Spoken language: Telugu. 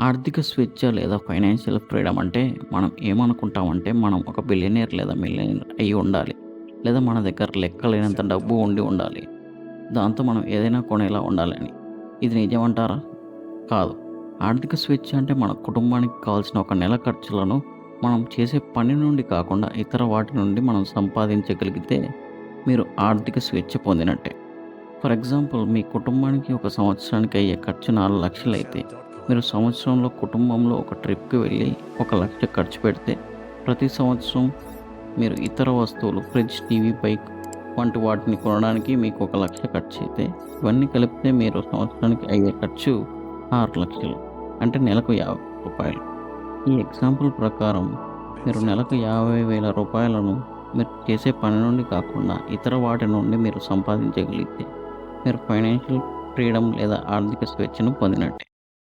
ఆర్థిక స్వేచ్ఛ లేదా ఫైనాన్షియల్ ఫ్రీడమ్ అంటే మనం ఏమనుకుంటామంటే మనం ఒక బిలియనీర్ లేదా మిలియనీర్ అయ్యి ఉండాలి. లేదా మన దగ్గర లెక్కలేనంత డబ్బు ఉండి ఉండాలి. దాంతో మనం ఏదైనా కొనేలా ఉండాలని. ఇది నిజమంటారా? కాదు. ఆర్థిక స్వేచ్ఛ అంటే మన కుటుంబానికి కావాల్సిన ఒక నెల ఖర్చులను మనం చేసే పని నుండి కాకుండా ఇతర వాటి నుండి మనం సంపాదించగలిగితే మీరు ఆర్థిక స్వేచ్ఛ పొందినట్టే. ఫర్ ఎగ్జాంపుల్ మీ కుటుంబానికి ఒక సంవత్సరానికి అయ్యే ఖర్చు 4,00,000 అయితే మీరు సంవత్సరంలో కుటుంబంలో ఒక ట్రిప్‌కి వెళ్ళి ఒక లక్ష ఖర్చు పెడితే ప్రతి సంవత్సరం మీరు ఇతర వస్తువులు ఫ్రిడ్జ్, టీవీ, బైక్ వంటి వాటిని కొనడానికి మీకు ఒక లక్ష ఖర్చయితే ఇవన్నీ కలిపితే మీరు సంవత్సరానికి అయ్యే ఖర్చు ఆరు లక్షలు అంటే నెలకు యాభై రూపాయలు ఈ ఎగ్జాంపుల్ ప్రకారం మీరు నెలకు యాభై వేల రూపాయలను మీరు చేసే పని నుండి కాకుండా ఇతర వాటి నుండి మీరు సంపాదించగలిగితే మీరు ఫైనాన్షియల్ ఫ్రీడమ్ లేదా ఆర్థిక స్వేచ్ఛను పొందినట్టే.